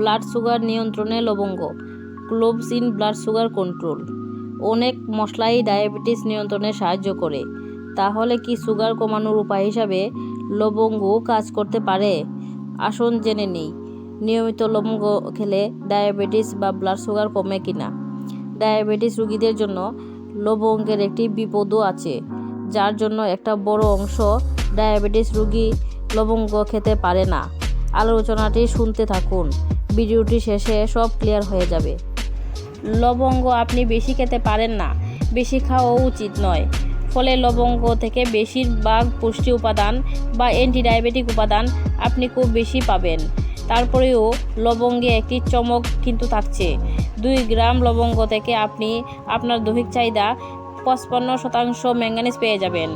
Blood sugar নিয়ন্ত্রণে লবঙ্গ cloves in blood sugar control. অনেক মশলাই ডায়াবেটিস নিয়ন্ত্রণে সাহায্য করে। তাহলে কি সুগার কমানোর উপায় হিসাবে লবঙ্গ কাজ করতে পারে? আসুন জেনে নিই, নিয়মিত লবঙ্গ খেলে ডায়াবেটিস বা ব্লাড সুগার কমে কিনা ডায়াবেটিস রোগীদের জন্য লবঙ্গের একটি বিপদও আছে, যার জন্য একটা বড় অংশ ডায়াবেটিস রোগী লবঙ্গ খেতে পারে না। আলোচনাটি শুনতে থাকুন। ভিডিওটি শেষে সব ক্লিয়ার হয়ে যাবে। লবঙ্গ আপনি বেশি খেতে পারেন না। বেশি খাওয়াও উচিত নয়। ফলে লবঙ্গ থেকে বেশিরভাগ পুষ্টি উপাদান বা অ্যান্টি ডায়াবেটিক উপাদান আপনি খুব বেশি পাবেন। তারপরেও লবঙ্গে একটি চমক কিন্তু থাকছে। দুই গ্রাম লবঙ্গ থেকে আপনি আপনার দৈহিক চাহিদা পঁচপান্ন শতাংশ ম্যাঙ্গানিজ পেয়ে যাবেন।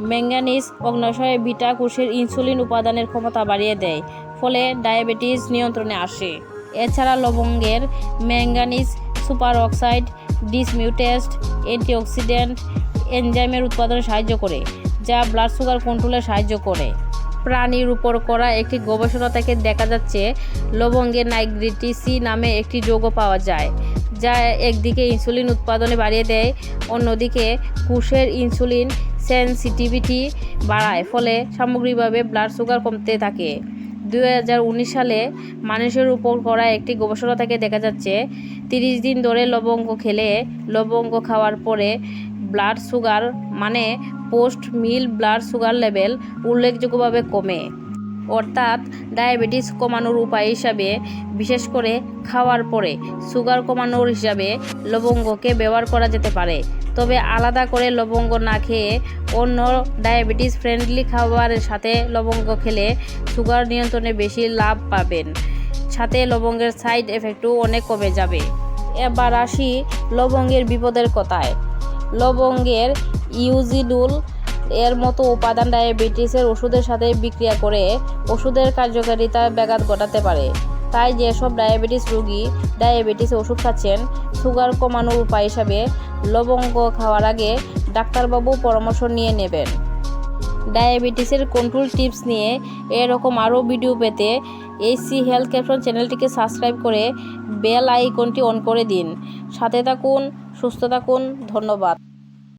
ম্যাঙ্গানিজ অগ্নাশয়ে বিটা কোষের ইনসুলিন উপাদানের ক্ষমতা বাড়িয়ে দেয়। ডায়াবেটিস নিয়ন্ত্রণে আসে। এছাড়া লবঙ্গের manganese super oxide dismutase antioxidant এনজাইমের উৎপাদনে সাহায্য করে, যা ব্লাড সুগার কন্ট্রোলে সাহায্য করে। প্রাণীর উপর করা একটি গবেষণা থেকে দেখা যাচ্ছে, লবঙ্গে নাইগ্রিটিসি নামে একটি যৌগ পাওয়া যায়, যা একদিকে ইনসুলিন উৎপাদনে বাড়িয়ে দেয়, অন্যদিকে কোষের ইনসুলিন সেন্সিটিভিটি বাড়ায়, ফলে সামগ্রিকভাবে ব্লাড সুগার কমতে থাকে। দু হাজার উনিশ সালে মানুষের উপর করা একটি গবেষণা থেকে দেখা যাচ্ছে, তিরিশ দিন ধরে লবঙ্গ খেলে লবঙ্গ খাওয়ার পরে ব্লাড সুগার মানে post meal blood sugar level উল্লেখযোগ্যভাবে কমে। অর্থাৎ ডায়াবেটিস কমানোর উপায় হিসাবে, বিশেষ করে খাওয়ার পরে সুগার কমানোর হিসাবে লবঙ্গকে ব্যবহার করা যেতে পারে। তবে আলাদা করে লবঙ্গ না খেয়ে অন্য ডায়াবেটিস ফ্রেন্ডলি খাবারের সাথে লবঙ্গ খেলে সুগার নিয়ন্ত্রণে বেশি লাভ পাবেন। সাথে লবঙ্গের সাইড এফেক্টও অনেক কমে যাবে। এবার আসি লবঙ্গের বিপদের কথায়। লবঙ্গের ইউজিডুল এর মতো উপাদান ডায়াবেটিসের ওষুধের সাথে বিক্রিয়া করে ওষুধের কার্যকারিতা ব্যাঘাত ঘটাতে পারে। তাই যেসব ডায়াবেটিস রোগী ডায়াবেটিস ওষুধ খাচ্ছেন, সুগার কমানোর উপায় হিসাবে লবঙ্গ খাওয়ার আগে ডাক্তারবাবু পরামর্শ নিয়ে নেবেন। ডায়াবেটিসের কন্ট্রোল টিপস নিয়ে এরকম আরও ভিডিও পেতে এইসি হেলথ ক্যাপশন চ্যানেলটিকে সাবস্ক্রাইব করে বেল আইকনটি অন করে দিন। সাথে থাকুন, সুস্থ থাকুন, ধন্যবাদ।